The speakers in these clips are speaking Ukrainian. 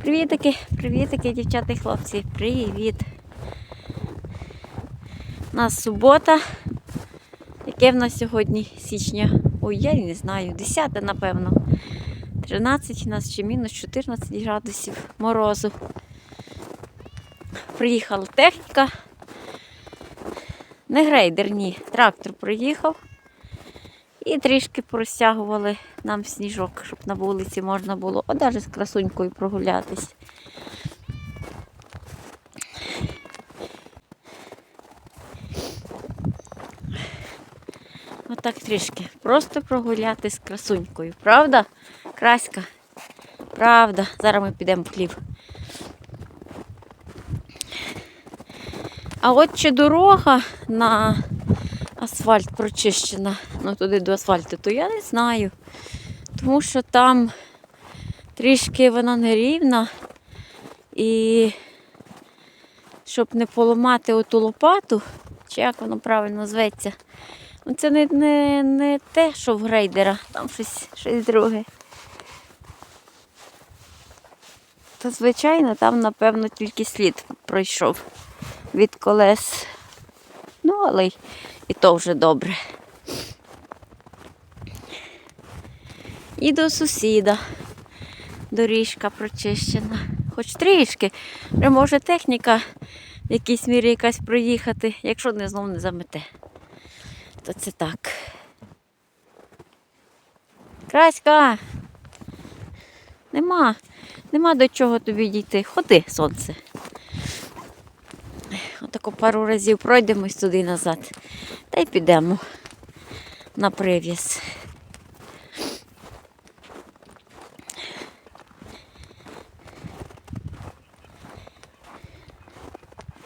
Привітики, привітики, дівчата і хлопці. Привіт. У нас субота. Яке в нас сьогодні січня? Ой, я не знаю. 10, напевно. 13 у нас чи мінус 14 градусів морозу. Приїхала техніка. Не грейдер, ні. Трактор приїхав. І трішки простягували нам сніжок, щоб на вулиці можна було, а з красунькою прогулятись. Отак трішки. Просто прогуляти з красунькою. Правда? Краська? Правда. Зараз ми підемо в хлів. А от чи дорога на асфальт прочищена, ну туди до асфальту, то я не знаю. Тому що там трішки вона нерівна. І щоб не поламати оту лопату, чи як воно правильно зветься, ну це не, не, не те, що в грейдера, там щось, щось друге. То, звичайно, там, напевно, тільки слід пройшов від колес. Ну, але і то вже добре. І до сусіда доріжка прочищена. Хоч трішки. Вже може техніка в якійсь мірі якась проїхати, якщо не знов не замете. То це так. Краська. Нема. Нема до чого тобі дійти. Ходи, сонце. Отако пару разів пройдемось туди назад. Та й підемо на прив'яз.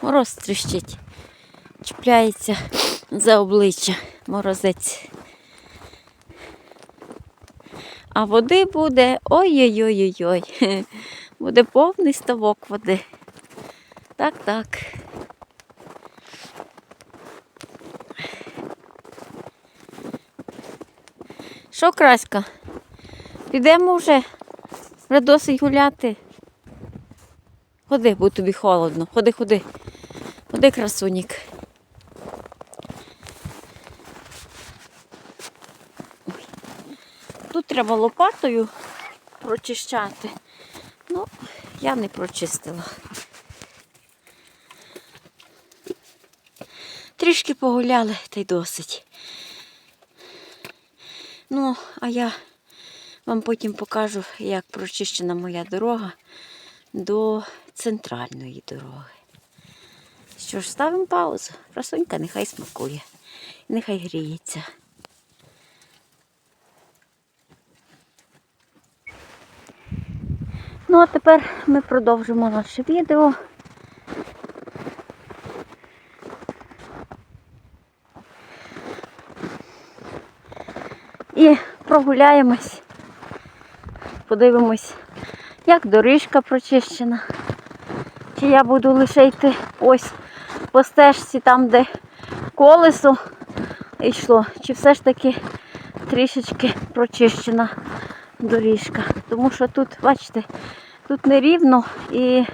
Мороз тріщить, чіпляється за обличчя морозець. А води буде ой-ой-ой-ой-ой. Буде повний ставок води. Так, так. Що, Краська? Підемо вже. Вже досить гуляти. Ходи, бо тобі холодно. Ходи, ходи. Ходи, красунік. Тут треба лопатою прочищати. Ну, я не прочистила. Трішки погуляли та й досить. Ну, а я вам потім покажу, як прочищена моя дорога до центральної дороги. Що ж, ставимо паузу. Красунька нехай смакує. Нехай гріється. Ну, а тепер ми продовжимо наше відео. І прогуляємось, подивимось, як доріжка прочищена. Чи я буду лише йти ось по стежці там, де колесо йшло, чи все ж таки трішечки прочищена доріжка. Тому що тут, бачите, тут нерівно і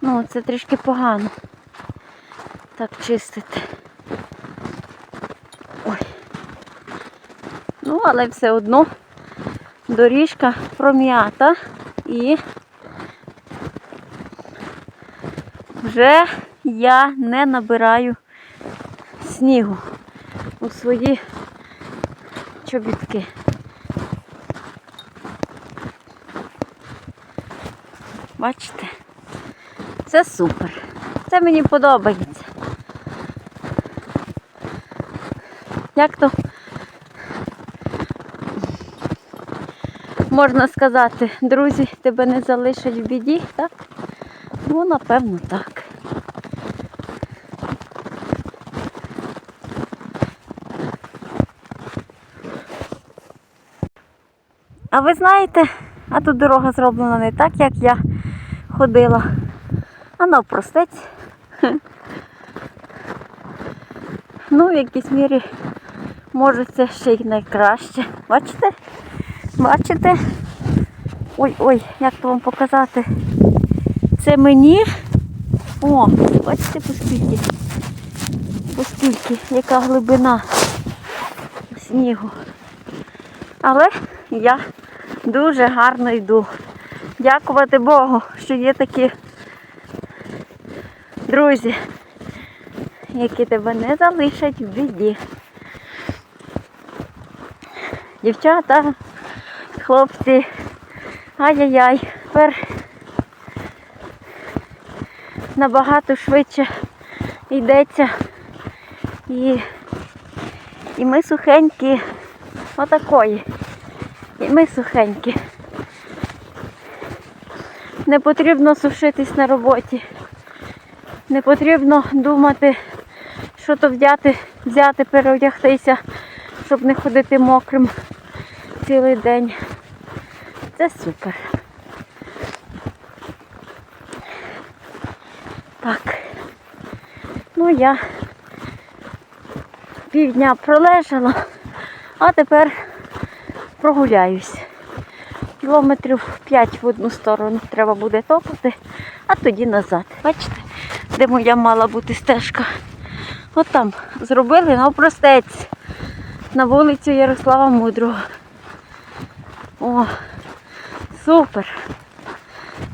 ну, це трішки погано так чистити. Ой. Ну, але все одно доріжка пром'ята і вже я не набираю снігу у свої чобітки. Бачите? Це супер. Це мені подобається. Як то можна сказати, друзі тебе не залишать в біді, так? Ну, напевно, так. А ви знаєте, а тут дорога зроблена не так, як я ходила, а навпростець. Ну, в якійсь мірі, може, це ще й найкраще. Бачите? Бачите? Ой-ой, як то вам показати? Це мені. О, бачите, поскільки? Поскільки, яка глибина снігу. Але я дуже гарно йду. Дякувати Богу, що є такі друзі, які тебе не залишать в біді. Дівчата, хлопці, ай-яй-яй, тепер набагато швидше йдеться. І, і ми сухенькі, отакої. І ми сухенькі. Не потрібно сушитись на роботі. Не потрібно думати, що то взяти, взяти, переодягтися, щоб не ходити мокрим цілий день. Це супер. Так. Ну я півдня пролежала, а тепер прогуляюсь. Кілометрів 5 в одну сторону треба буде топати, а тоді назад. Бачите, де моя мала бути стежка? От там зробили навпростець на вулицю Ярослава Мудрого. О, супер!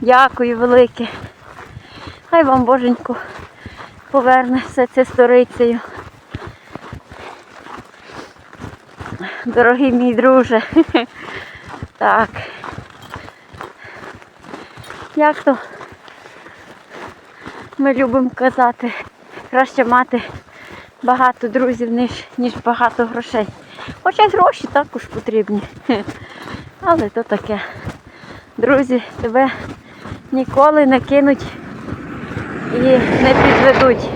Дякую велике. Хай вам боженьку поверне все це сторицею. Дорогий мій друже. Так. Як то ми любимо казати, краще мати багато друзів, ніж, ніж багато грошей. Хоча гроші також потрібні. Але то таке. Друзі тебе ніколи не кинуть і не підведуть.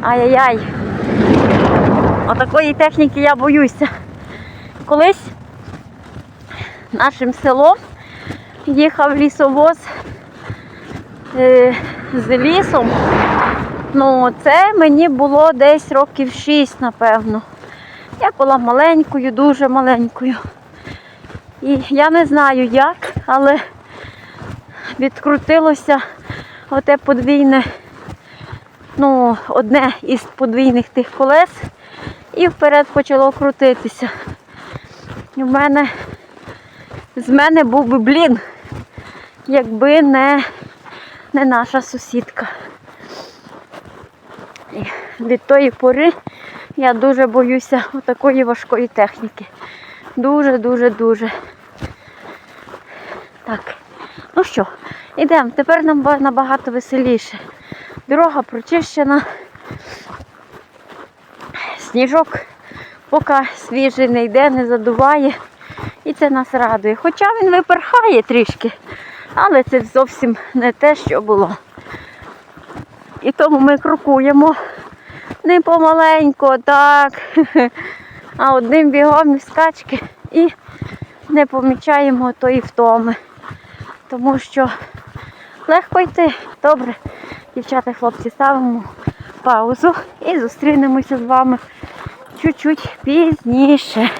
Ай-яй-яй. Отакої техніки я боюся. Колись нашим селом їхав лісовоз е, з лісом. Ну, це мені було десь років 6, напевно. Я була маленькою, дуже маленькою. І я не знаю як, але відкрутилося оте подвійне, ну, одне із подвійних тих колес і вперед почало крутитися. В мене з мене був би блін, якби не, не наша сусідка. І від тої пори я дуже боюся такої важкої техніки. Дуже, дуже, Так. Ну що, йдемо. Тепер нам набагато веселіше. Дорога прочищена. Сніжок поки свіжий не йде, не задуває. І це нас радує. Хоча він виперхає трішки, але це зовсім не те, що було. І тому ми крокуємо не помаленько, так, а одним бігом і скачки і не помічаємо тої втоми. Тому що легко йти. Добре, дівчата, хлопці, ставимо паузу і зустрінемося з вами чуть-чуть пізніше.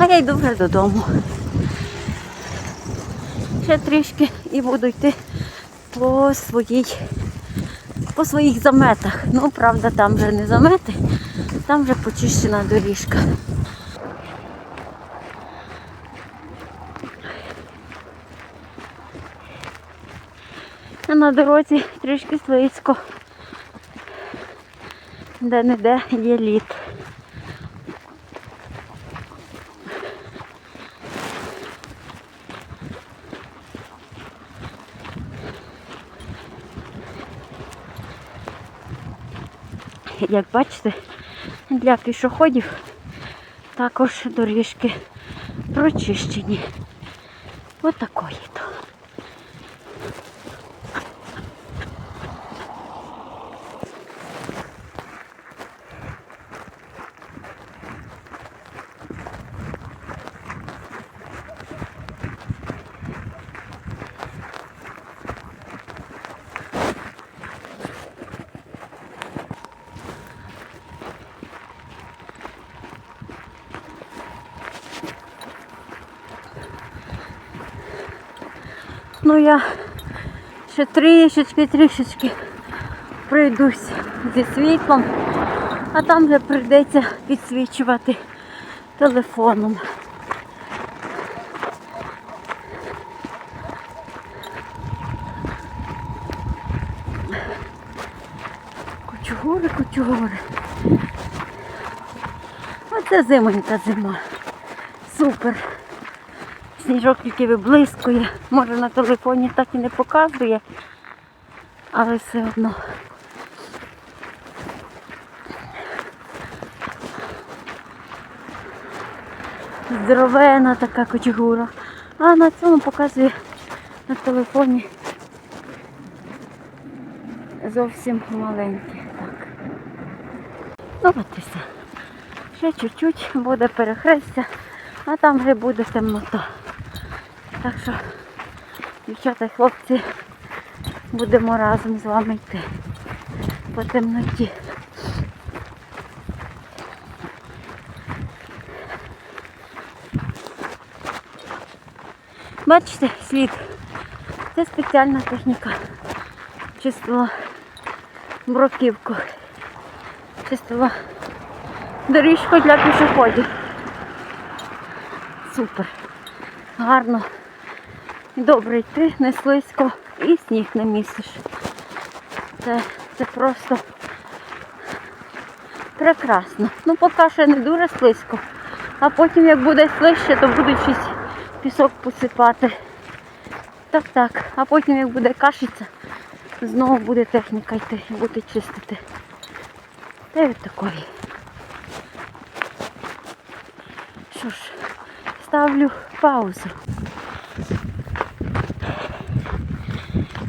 А я йду вже додому. Ще трішки і буду йти по своїй, по своїх заметах. Ну, правда, там вже не замети, там вже почищена доріжка. А на дорозі трішки слизько. Де-не-де є лід. Як бачите, для пішоходів також доріжки прочищені. Отакої то. Ну я ще трішечки, трішечки пройдусь зі світлом, а там вже прийдеться підсвічувати телефоном. Кучугури, кучугури. Оце зимонька зима. Супер. Сніжок тільки виблискує. Може на телефоні так і не показує, але все одно. Здоровена така кочегура. А на цьому показує на телефоні зовсім маленькі. Так. Ну. Ще чуть-чуть буде перехрестя, а там вже буде темнота. Так що, дівчата і хлопці, будемо разом з вами йти по темноті. Бачите, слід. Це спеціальна техніка. Чистила бруківку. Чистила доріжку для пішоходів. Супер. Гарно. І добре йти, не слизько і сніг не місиш. Це, це просто прекрасно. Ну поки ще не дуже слизько. А потім як буде слизьше, то будуть щось пісок посипати. Так, так. А потім як буде кашиця, знову буде техніка йти, буде чистити. Та й такої. Що ж, ставлю паузу.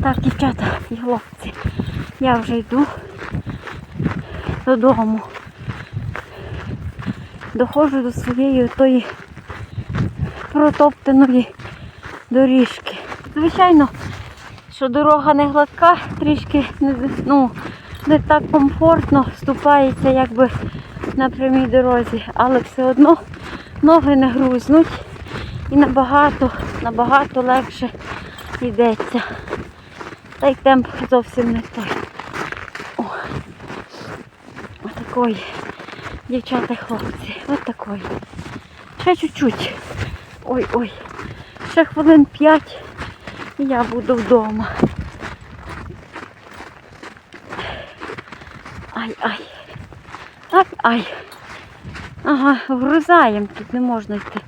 Так, дівчата і хлопці, я вже йду додому. Доходжу до своєї тої протоптаної доріжки. Звичайно, що дорога не гладка, трішки ну, не так комфортно ступається, якби на прямій дорозі, але все одно ноги не грузнуть і набагато, набагато легше йдеться. Та й темп зовсім не той. О, отакої, дівчата хлопці, отакої. Ще чуть-чуть. Ой-ой. Ще хвилин п'ять і я буду вдома. Ай-ай. Ай-ай. Ага, вгрузаємо, тут не можна йти.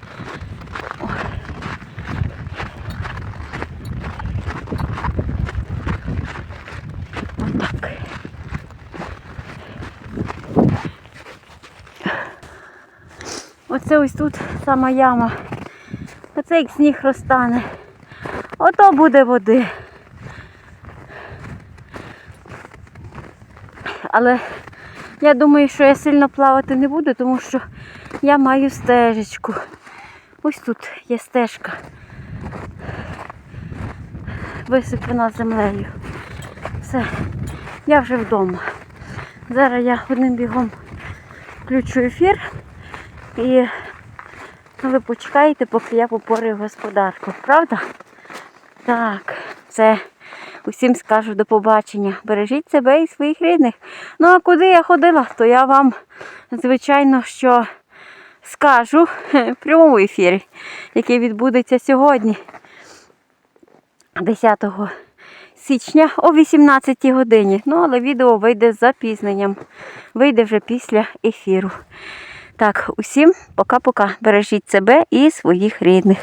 Оце ось тут сама яма. Оце як сніг розтане. Ото буде води. Але я думаю, що я сильно плавати не буду, тому що я маю стежечку. Ось тут є стежка. Висипана землею. Все, я вже вдома. Зараз я одним бігом включу ефір і ви почекаєте, поки я попорю господарку. Правда? Так, все. Усім скажу до побачення. Бережіть себе і своїх рідних. Ну а куди я ходила, то я вам, звичайно, що скажу в прямому ефірі, який відбудеться сьогодні, 10 січня о 18 годині. Ну, але відео вийде з запізненням. Вийде вже після ефіру. Так, усім пока-пока. Бережіть себе і своїх рідних.